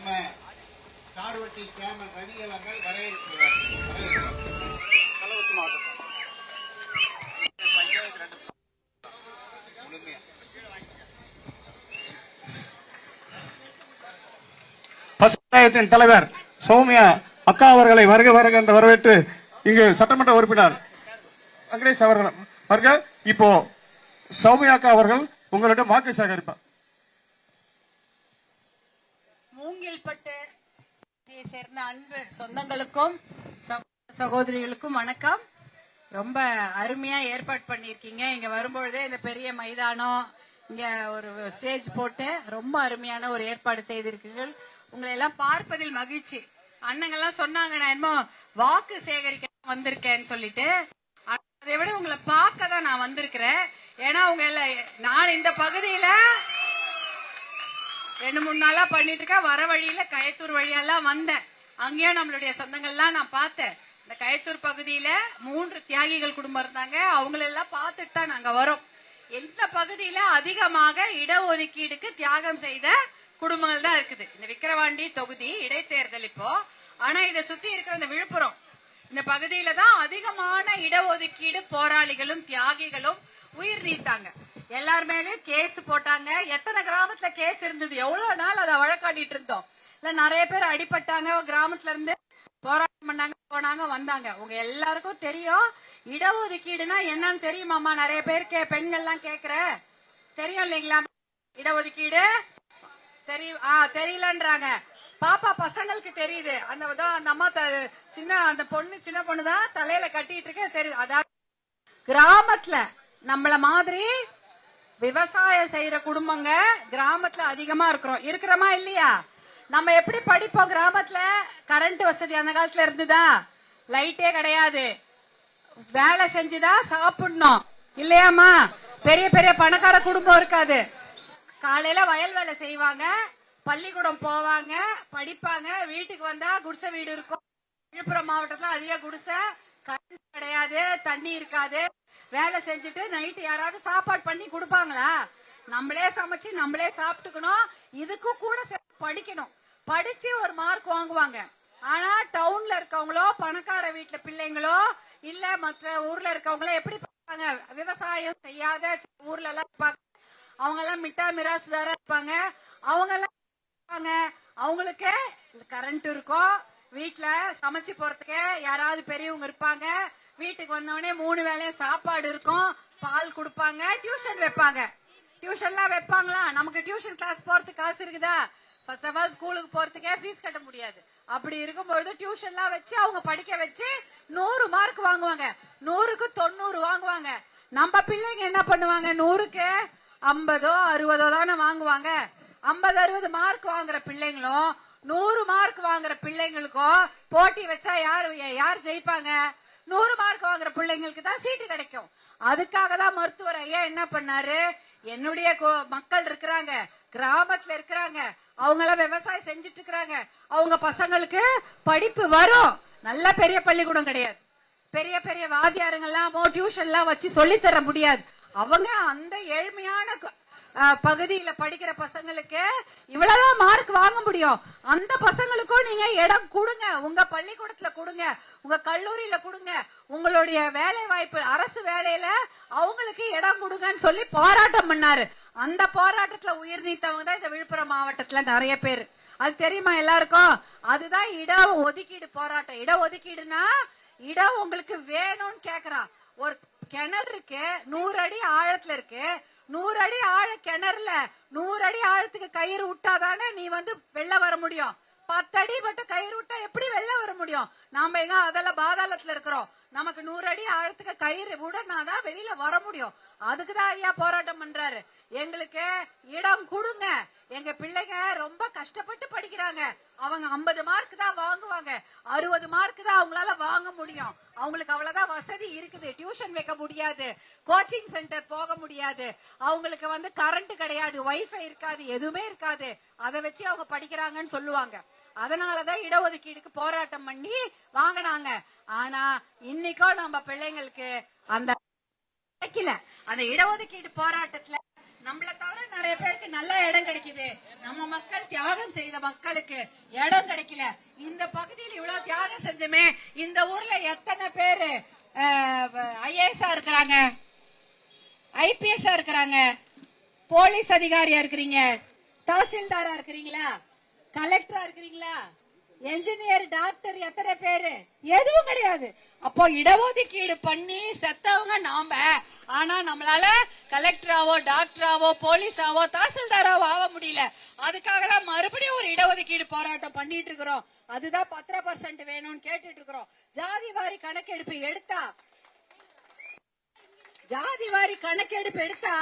நம்ம காடுவட்டி சேர்மன் ரவி அவர்கள் வரவேற்கிறார். வரவேற்கிறார் கள்ளக்குறிச்சி மாவட்டம் பஞ்சாயத்து ரெண்டு முழுமையா பஞ்சாயத்தின் தலைவர் சௌமியா அக்கா அவர்களை வருக வருக என்று வரவேற்று இங்கு சட்டமன்ற உறுப்பினர் வெங்கடேஷ் அவர்கள் வருக. இப்போ சௌமியா அக்கா அவர்கள் உங்களிடம் வாக்கு சேகரிப்பார். மூங்கில்பட்டு சேர்ந்த அன்பு சொந்தங்களுக்கும் சகோதரிகளுக்கும் வணக்கம். ரொம்ப அருமையா ஏற்பாடு பண்ணிருக்கீங்க இங்க வரும்பொழுதே இந்த பெரிய மைதானம் இங்க ஒரு ஸ்டேஜ் போட்டு ரொம்ப அருமையான ஒரு ஏற்பாடு செய்திருக்கீர்கள். உங்களை எல்லாம் பார்ப்பதில் மகிழ்ச்சி. அண்ணங்கெல்லாம் சொன்னாங்க நான் என்னமோ வாக்கு சேகரிக்க வந்திருக்கேன்னு சொல்லிட்டு. அதை விட உங்களை பார்க்க தான் நான் வந்திருக்கிறேன். ஏன்னா உங்க எல்லாம் நான் இந்த பகுதியில ரெண்டு மூணு நாளா பண்ணிட்டு இருக்கேன். வர வழியில கயத்தூர் வழியெல்லாம் வந்தேன். அங்கேயும் நம்மளுடைய சொந்தங்கள்லாம் நான் பார்த்தேன். இந்த கயத்தூர் பகுதியில மூன்று தியாகிகள் குடும்பம் இருந்தாங்க. அவங்களெல்லாம் பார்த்துட்டு தான் நாங்க வரோம். எந்த பகுதியில அதிகமாக இடஒதுக்கீடுக்கு தியாகம் செய்த குடும்பங்கள் தான் இருக்குது. இந்த விக்கிரவாண்டி தொகுதி இடைத்தேர்தல் இப்போ. ஆனா இதை சுத்தி இருக்கிற இந்த விழுப்புரம் இந்த பகுதியில தான் அதிகமான இடஒதுக்கீடு போராளிகளும் தியாகிகளும் உயிர் நீத்தாங்க. எல்லார் மேலயும் கேஸ் போட்டாங்க. எத்தனை கிராமத்துல கேஸ் இருந்தது? எவ்வளவு நாள் அதை வழக்காடிட்டு இருந்தோம். இல்ல நிறைய பேர் அடிபட்டாங்க. கிராமத்துல இருந்து போராட்டம் பண்ணாங்க போனாங்க வந்தாங்க. உங்க எல்லாருக்கும் தெரியும். இடஒதுக்கீடுனா என்னன்னு தெரியுமாமா நிறைய பேருக்கு பெண்கள்லாம் கேக்குற. தெரியும் இல்லைங்களா? இடஒதுக்கீடு? தெரியும் ஆ தெரியலன்றாங்க. பாப்பா பசங்களுக்கு தெரியுது. அந்த அந்த அம்மா த- சின்ன அந்த பொண்ணு சின்ன பொண்ணு தான் தலையில கட்டிட்டு இருக்க. தெரியுது. அதாவது கிராமத்துல நம்மள மாதிரி விவசாயம் செய்யற குடும்பங்க கிராமத்துல அதிகமா இருக்கிறோம். இருக்கிறோமா இல்லையா? நம்ம எப்படி படிப்போம் கிராமத்துல? கரண்ட் வசதி அந்த காலத்துல இருந்துதா? லைட்டே கிடையாது. வேலை செஞ்சுதான் சாப்பிடணும். இல்லையாமா பெரிய பெரிய பணக்கார குடும்பம் இருக்காது. காலையில வயல் வேலை செய்வாங்க பள்ளிக்கூடம் போவாங்க படிப்பாங்க வீட்டுக்கு வந்தா குடிசை வீடு இருக்கும். விழுப்புரம் மாவட்டத்துல அதிக குடிசை கரண்ட் கிடையாது தண்ணி இருக்காது. வேலை செஞ்சுட்டு நைட்டு யாராவது சாப்பாடு பண்ணி கொடுப்பாங்களா? நம்மளே சமைச்சு நம்மளே சாப்பிட்டுக்கணும். இதுக்கும் கூட சேர்த்து படிக்கணும். படிச்சு ஒரு மார்க் வாங்குவாங்க. ஆனா டவுன்ல இருக்கவங்களோ பணக்கார வீட்டுல பிள்ளைங்களோ இல்ல மற்ற ஊர்ல இருக்கவங்களோ எப்படி பார்ப்பாங்க? விவசாயம் செய்யாத ஊர்ல எல்லாம் இருப்பாங்க. அவங்க எல்லாம் மிட்டா மிராசுதாரா இருப்பாங்க. அவங்க எல்லாம் அவங்களுக்கு கரண்ட் இருக்கும் வீட்டுல சமைச்சு போறதுக்கு யாராவது பெரியவங்க இருப்பாங்க. வீட்டுக்கு வந்தவொடனே மூணு வேளையும் சாப்பாடு இருக்கும். பால் கொடுப்பாங்க டியூஷன் வைப்பாங்க. டியூஷன்லாம் வைப்பாங்களா? நமக்கு டியூஷன் கிளாஸ் போறதுக்கு காசு இருக்குதா? ஃபர்ஸ்ட் ஆஃப் ஆல் ஸ்கூலுக்கு போறதுக்கே ஃபீஸ் கட்ட முடியாது. அப்படி இருக்கும்பொழுது டியூஷன்லாம் வச்சு அவங்க படிக்க வச்சு நூறு மார்க் வாங்குவாங்க. நூறுக்கு தொண்ணூறு வாங்குவாங்க. நம்ம பிள்ளைங்க என்ன பண்ணுவாங்க? நூறுக்கு ஐம்பதோ அறுபதோ தானே வாங்குவாங்க. ஐம்பது அறுபது மார்க் வாங்குற பிள்ளைங்களும் நூறு மார்க் வாங்குற பிள்ளைங்களுக்கும் போட்டி வச்சா யார் யார் ஜெயிப்பாங்க? நூறு மார்க் வாங்குற பிள்ளைங்களுக்கு தான் சீட்டு கிடைக்கும். அதுக்காக தான் மருத்துவர் ஐயா என்ன பண்ணாரு? என்னுடைய கோ- மக்கள் இருக்கிறாங்க கிராமத்துல இருக்கிறாங்க அவங்க எல்லாம் விவசாயம் செஞ்சுட்டு இருக்கிறாங்க. அவங்க பசங்களுக்கு படிப்பு வரும். நல்ல பெரிய பள்ளிக்கூடம் கிடையாது. பெரிய பெரிய வாத்தியாருங்கெல்லாம் டியூஷன் எல்லாம் வச்சு சொல்லி தர முடியாது. அவங்க அந்த ஏழ்மையான பகுதியில படிக்கிற பசங்களுக்கு இவ்வளவுதான் மார்க் வாங்க முடியும். அந்த பசங்களுக்கும் நீங்க இடம் கொடுங்க. உங்க பள்ளிக்கூடத்துல கொடுங்க. உங்க கல்லூரியில கொடுங்க. உங்களுடைய வேலை வாய்ப்பு அரசு வேலையில அவங்களுக்கு இடம் கொடுங்கன்னு சொல்லி போராட்டம் பண்ணாரு. அந்த போராட்டத்துல உயிர் நீத்தவங்க தான் இந்த விழுப்புரம் மாவட்டத்துல நிறைய பேர். அது தெரியுமா எல்லாருக்கும்? அதுதான் இட ஒதுக்கீடு போராட்டம். இட ஒதுக்கீடுனா இடம் உங்களுக்கு வேணும்னு கேக்குறான் ஒரு கிணறு இருக்கு நூறு அடி ஆழத்துல இருக்கு. நூறு அடி ஆழ கிணறுல நூறு அடி ஆழத்துக்கு கயிறு விட்டாதானே நீ வந்து வெளில வர முடியும்? பத்தடி மட்டும் கயிறு விட்டா எப்படி வெளில வர முடியும்? நாம எங்க அதெல்லாம் பாதாளத்துல இருக்கிறோம். நமக்கு நூறு அடி ஆழத்துக்கு கயிறு உடனாதான் வெளியில வர முடியும். அதுக்குதான் ஐயா போராட்டம் பண்றாரு. எங்களுக்கு இடம் கொடுங்க. எங்க பிள்ளைங்க ரொம்ப கஷ்டப்பட்டு படிக்கிறாங்க. அவங்க 50 மார்க் தான் வாங்குவாங்க. அறுபது மார்க் தான் அவங்களால வாங்க முடியும். அவங்களுக்கு அவ்வளவுதான் வசதி இருக்குது. டியூஷன் வைக்க முடியாது. கோச்சிங் சென்டர் போக முடியாது. அவங்களுக்கு வந்து கரண்ட் கிடையாது. வைஃபை இருக்காது. எதுவுமே இருக்காது. அதை வச்சு அவங்க படிக்கிறாங்கன்னு சொல்லுவாங்க. அதனாலதான் இடஒதுக்கீடுக்கு போராட்டம் பண்ணி வாங்கினாங்க. ஆனா இன்னைக்கோ நம்ம பிள்ளைங்களுக்கு அந்த கிடைக்கல. அந்த இடஒதுக்கீடு போராட்டத்துல நம்மள தவிர நிறைய பேருக்கு நல்ல இடம் கிடைக்குது. நம்ம மக்கள் தியாகம் செய்த மக்களுக்கு இடம் கிடைக்கல. இந்த பகுதியில் இவ்வளவு தியாகம் செஞ்சோமே இந்த ஊர்ல எத்தனை பேரு ஐஏஎஸ்ஆ இருக்கிறாங்க? ஐபிஎஸ்ஆ இருக்கிறாங்க? போலீஸ் அதிகாரியா இருக்கிறீங்க? தாசில்தாரா இருக்கிறீங்களா? கலெக்டரா இருக்கிறீங்களா? என்ஜினியர் டாக்டர் எத்தனை பேரு? எதுவும் கிடையாது. அப்போ இடஒதுக்கீடு பண்ணி செத்தவங்க நாம. ஆனா நம்மளால கலெக்டராவோ டாக்டராவோ போலீஸாவோ தாசில்தாராவோ ஆக முடியல. அதுக்காக தான் மறுபடியும் ஒரு இடஒதுக்கீடு போராட்டம் பண்ணிட்டு இருக்கிறோம். அதுதான் பத்தரை பர்சன்ட் வேணும்னு கேட்டுட்டு இருக்கிறோம். ஜாதி வாரி கணக்கெடுப்பு எடுத்தா? ஜாதி வாரி கணக்கெடுப்பு எடுத்தா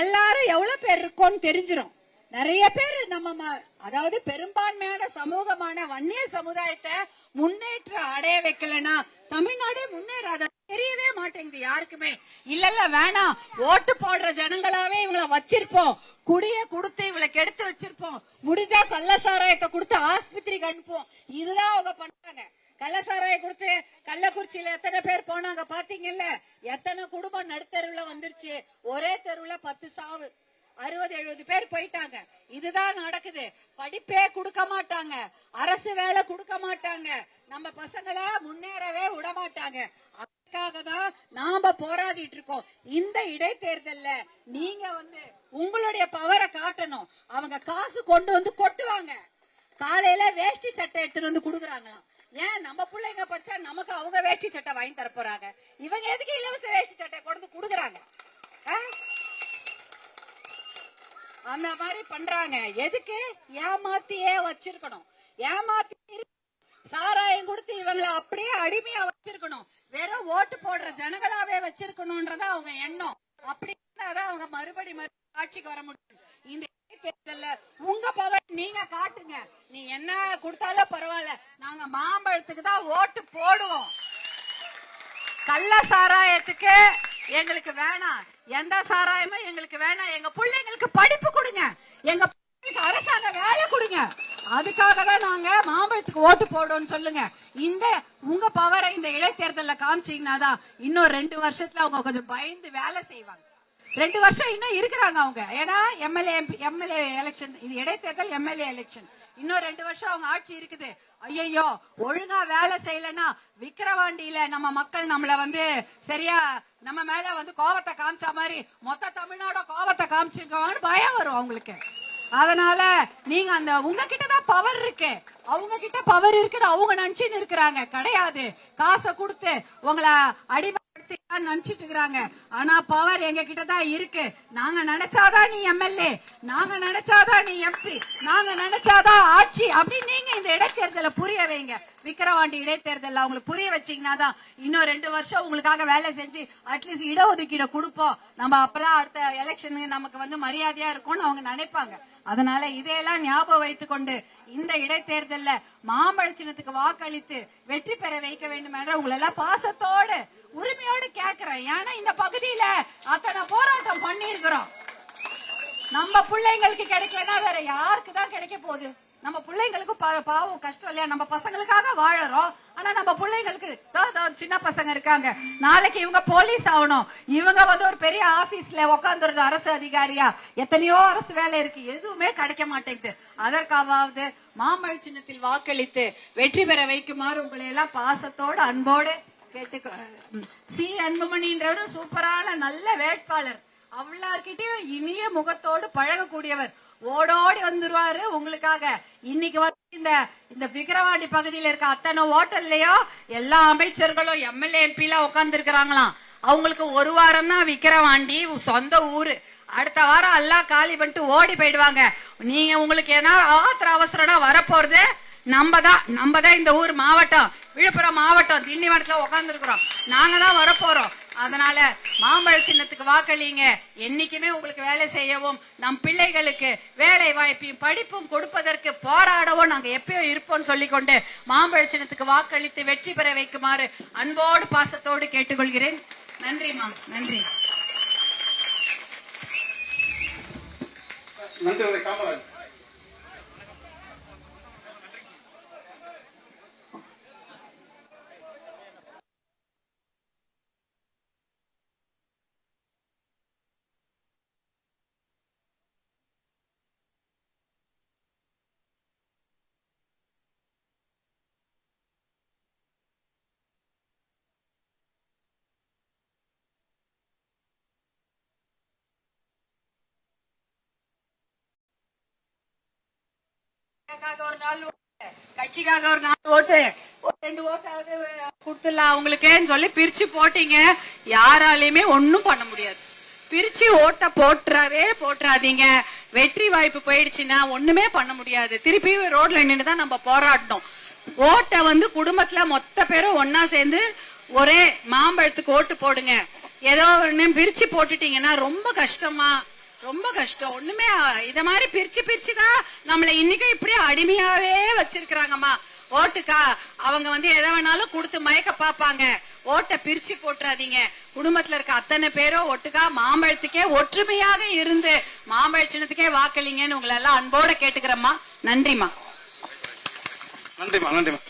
எல்லாரும் எவ்வளவு பேர் இருக்கோம்னு தெரிஞ்சிடும் நிறைய பேர் நம்ம அதாவது பெரும்பான்மையான சமூகமான வன்னியர் சமுதாயத்தை முன்னேற்ற அடைய வைக்கலன்னா தமிழ்நாடே முன்னேறாத தெரியவே மாட்டேங்குது யாருக்குமே. இல்ல இல்ல வேணாம். ஓட்டு போடுற ஜனங்களாவே இவங்கள வச்சிருப்போம். குடிய கொடுத்து இவளை கெடுத்து வச்சிருப்போம். முடிஞ்சா கள்ள சாராயத்தை கொடுத்து ஆஸ்பத்திரிக்கு அனுப்புவோம். இதுதான் அவங்க பண்றாங்க. கள்ளசாராய கொடுத்து கள்ளக்குறிச்சியில எத்தனை பேர் போனாங்க பாத்தீங்கல்ல? எத்தனை குடும்பம் நடுத்தருவுல வந்துருச்சு? ஒரே தெருவுல பத்து சாவு. அறுபது எழுபது பேர் போயிட்டாங்க. இதுதான் நடக்குது. படிப்பே கொடுக்க மாட்டாங்க. அரசு வேலை கொடுக்க மாட்டாங்க. நம்ம பசங்களை முன்னேறவே விட மாட்டாங்க அதுக்காக தான் நாம போராடிட்டு இருக்கோம். இந்த இடைத்தேர்தல்ல நீங்க வந்து உங்களுடைய பவரை காட்டணும். அவங்க காசு கொண்டு வந்து கொட்டுவாங்க. காலையில வேஷ்டி சட்டை எடுத்துட்டு வந்து குடுக்குறாங்களாம். ஏன்? நம்ம பிள்ளைங்க படிச்சா நமக்கு அவங்க வேஷ்டி சட்டை வாங்கி தர போறாங்க இவங்க எதுக்கு இலவச வேஷ்டி சட்டை கொண்டு வந்து குடுக்குறாங்க? அந்த மாதிரி பண்றாங்க. எதுக்கு? ஏமாத்தியே வச்சிருக்கணும். ஏமாத்தி சாராயம் கொடுத்து இவங்கள அப்படியே அடிமையா வச்சிருக்கணும். வெறும் ஓட்டு போடுற ஜனங்களாவே வச்சிருக்கணும்ன்றத அவங்க எண்ணம். அப்படி இருந்தாதான் அவங்க மறுபடி மறுபடி ஆட்சிக்கு வர முடியும். இந்த தேர்தல்ல உங்க பவர் நீங்க காட்டுங்க. நீ என்ன கொடுத்தாலும் பரவாயில்ல. நாங்க மாம்பழத்துக்கு தான் ஓட்டு போடுவோம். கள்ள சாராயத்துக்கு எங்களுக்கு வேணாம். எந்த சாராயமும் எங்களுக்கு வேணாம். எங்க பிள்ளைங்களுக்கு படிப்பு கொடுங்க. எங்க பிள்ளைங்களுக்கு அரசாங்க வேலை கொடுங்க. அதுக்காக தான் நாங்க மாம்பழத்துக்கு ஓட்டு போடுவோம்னு சொல்லுங்க. இந்த உங்க பவரை இந்த இடைத்தேர்தல காமிச்சீங்கன்னா தான் இன்னும் ரெண்டு வருஷத்துல அவங்க கொஞ்சம் பயந்து வேலை செய்வாங்க. ரெண்டு வருஷம் இன்னும் இருக்கிறாங்க அவங்க. ஏன்னா எம்எல்ஏ எம்பி எம்எல்ஏ எலெக்ஷன் இது இடைத்தேர்தல் எம்எல்ஏ எலெக்ஷன் இன்னும் ரெண்டு வருஷம் அவங்க ஆட்சி இருக்குது. ஐயோ ஒழுங்கா வேலை செய்யலன்னா விக்கிரவாண்டியில நம்ம மக்கள் நம்மள வந்து சரியா நம்ம மேல வந்து கோவத்தை காமிச்ச மாதிரி மொத்த தமிழ்நாட கோவத்தை காமிச்சிருக்கோம்னு பயம் வரும் அவங்களுக்கு. அதனால நீங்க அந்த உங்ககிட்ட தான் பவர் இருக்கு. அவங்க கிட்ட பவர் இருக்குன்னு அவங்க நினைச்சுன்னு இருக்கிறாங்க. கிடையாது. காசை கொடுத்து உங்களை அடிமைப்படுத்தி நினைச்சிட்டு இருக்கிறாங்க. ஆனா பவர் எங்க கிட்ட தான் இருக்கு? நாங்க நினைச்சாதான் நீ எம்எல்ஏ நாங்க நினைச்சாதான் நீ எம்பி நாங்க நினைச்சாதான் ஆட்சி. அப்படின்னு நீங்க இந்த இடைத்தேர்தலை புரிய வைங்க. விக்கிரவாண்டி இடைத்தேர்தல் அவங்களுக்கு புரிய வச்சீங்கன்னா தான் இன்னும் ரெண்டு வருஷம் உங்களுக்காக வேலை செஞ்சு அட்லீஸ்ட் இடஒதுக்கீடு கொடுப்போம். நம்ம அப்பதான் அடுத்த எலெக்ஷனுக்கு நமக்கு வந்து மரியாதையா இருக்கும்னு அவங்க நினைப்பாங்க. அதனால இதையெல்லாம் ஞாபகம் வைத்துக் கொண்டு இந்த இடைத்தேர்தல்ல மாம்பழ சின்னத்துக்கு வாக்களித்து வெற்றி பெற வைக்க வேண்டும் என்ற உங்களை எல்லாம் பாசத்தோடு உரிமையோடு கேட்கிறேன். ஏன்னா இந்த பகுதியில அத்தனை போராட்டம் பண்ணியிருக்கிறோம். நம்ம பிள்ளைங்களுக்கு கிடைக்கலன்னா வேற யாருக்கு தான் கிடைக்க போகுது? நம்ம பிள்ளைங்களுக்கு பா- பாவம் கஷ்டம் இல்லையா? நம்ம பசங்களுக்காக வாழறோம். ஆனா நம்ம பிள்ளைங்களுக்கு சின்ன பசங்க இருக்காங்க. நாளைக்கு இவங்க போலீஸ் ஆகணும். இவங்க வந்து ஒரு பெரிய ஆபீஸ்ல உட்காந்துருந்த அரசு அதிகாரியா? எத்தனையோ அரசு வேலை இருக்கு. எதுவுமே கிடைக்க மாட்டேங்குது. அதற்காவது மாமழ சின்னத்தில் வாக்களித்து வெற்றி பெற வைக்குமாறு உங்களை எல்லாம் பாசத்தோடு அன்போடு கேட்டுக்கோ சி. அன்புமணின்றவரும் சூப்பரான நல்ல வேட்பாளர். அவளார்கிட்டயும் இனிய முகத்தோடு பழகக்கூடியவர். ஓடோடி வந்துருவாரு. உங்களுக்காக இன்னைக்கு வந்து இந்த இந்த விக்கிரவாண்டி பகுதியில இருக்க அத்தனை ஹோட்டல்லையோ எல்லா அமைச்சர்களும் எம்எல்ஏ எம்பி எல்லாம் உட்கார்ந்து இருக்கிறாங்களாம் அவங்களுக்கு ஒரு வாரம் தான் விக்கிரவாண்டி சொந்த ஊரு. அடுத்த வாரம் எல்லாம் காலி பண்ணிட்டு ஓடி போயிடுவாங்க. நீங்க உங்களுக்கு ஏன்னா ஆத்திர அவசரம்னா வரப்போறது நம்ம தான் நம்ம தான் இந்த ஊர் மாவட்டம். விழுப்புரம் மாவட்டம் திண்டிவனத்துல உட்காந்துருக்குறோம் நாங்க தான் வரப்போறோம். அதனால மாம்பழ சின்னத்துக்கு வாக்களிங்க. என்னைக்குமே உங்களுக்கு வேலை செய்யவும் நம் பிள்ளைகளுக்கு வேலை வாய்ப்பையும் படிப்பும் கொடுப்பதற்கு போராடவும் நாங்க எப்பயோ இருப்போம் சொல்லிக்கொண்டு மாம்பழ சின்னத்துக்கு வாக்களித்து வெற்றி பெற வைக்குமாறு அன்போடு பாசத்தோடு கேட்டுக்கொள்கிறேன். நன்றிமா நன்றி நன்றி காமராஜ். ஒரு நாள் கட்சிக்காக ஒரு நாள் ஓட்டு. ரெண்டு ஓட்டாவது கொடுத்துடலாம் அவங்களுக்கேன்னு சொல்லி பிரிச்சு போட்டீங்க. யாராலையுமே ஒண்ணும் பண்ண முடியாது. பிரிச்சு ஓட்ட போட்டுறவே போட்டுறாதீங்க. வெற்றி வாய்ப்பு போயிடுச்சுன்னா ஒண்ணுமே பண்ண முடியாது. திருப்பி ரோட்ல நின்று தான் நம்ம போராடணும். ஓட்டை வந்து குடும்பத்துல மொத்த பேரும் ஒன்னா சேர்ந்து ஒரே மாம்பழத்துக்கு ஓட்டு போடுங்க. ஏதோ ஒண்ணு பிரிச்சு போட்டுட்டீங்கன்னா ரொம்ப கஷ்டமா ரொம்ப கஷ்டம். ஒண்ணுமே இத மாதிரி பிரிச்சு பிரிச்சு தான் நம்மள இன்னைக்கும் இப்படியே அடிமையாவே வச்சிருக்கிறாங்கம்மா. ஓட்டுக்கா அவங்க வந்து எதை வேணாலும் கொடுத்து மயக்க பாப்பாங்க ஓட்டை பிரிச்சு போட்டுறாதீங்க. குடும்பத்துல இருக்க அத்தனை பேரும் ஒட்டுக்கா மாம்பழத்துக்கே ஒற்றுமையாக இருந்து மாம்பழ சின்னத்துக்கே வாக்களிங்கன்னு உங்களை எல்லாம் அன்போட கேட்டுக்கிறேம்மா. நன்றிம்மா. நன்றிம்மா நன்றிம்மா.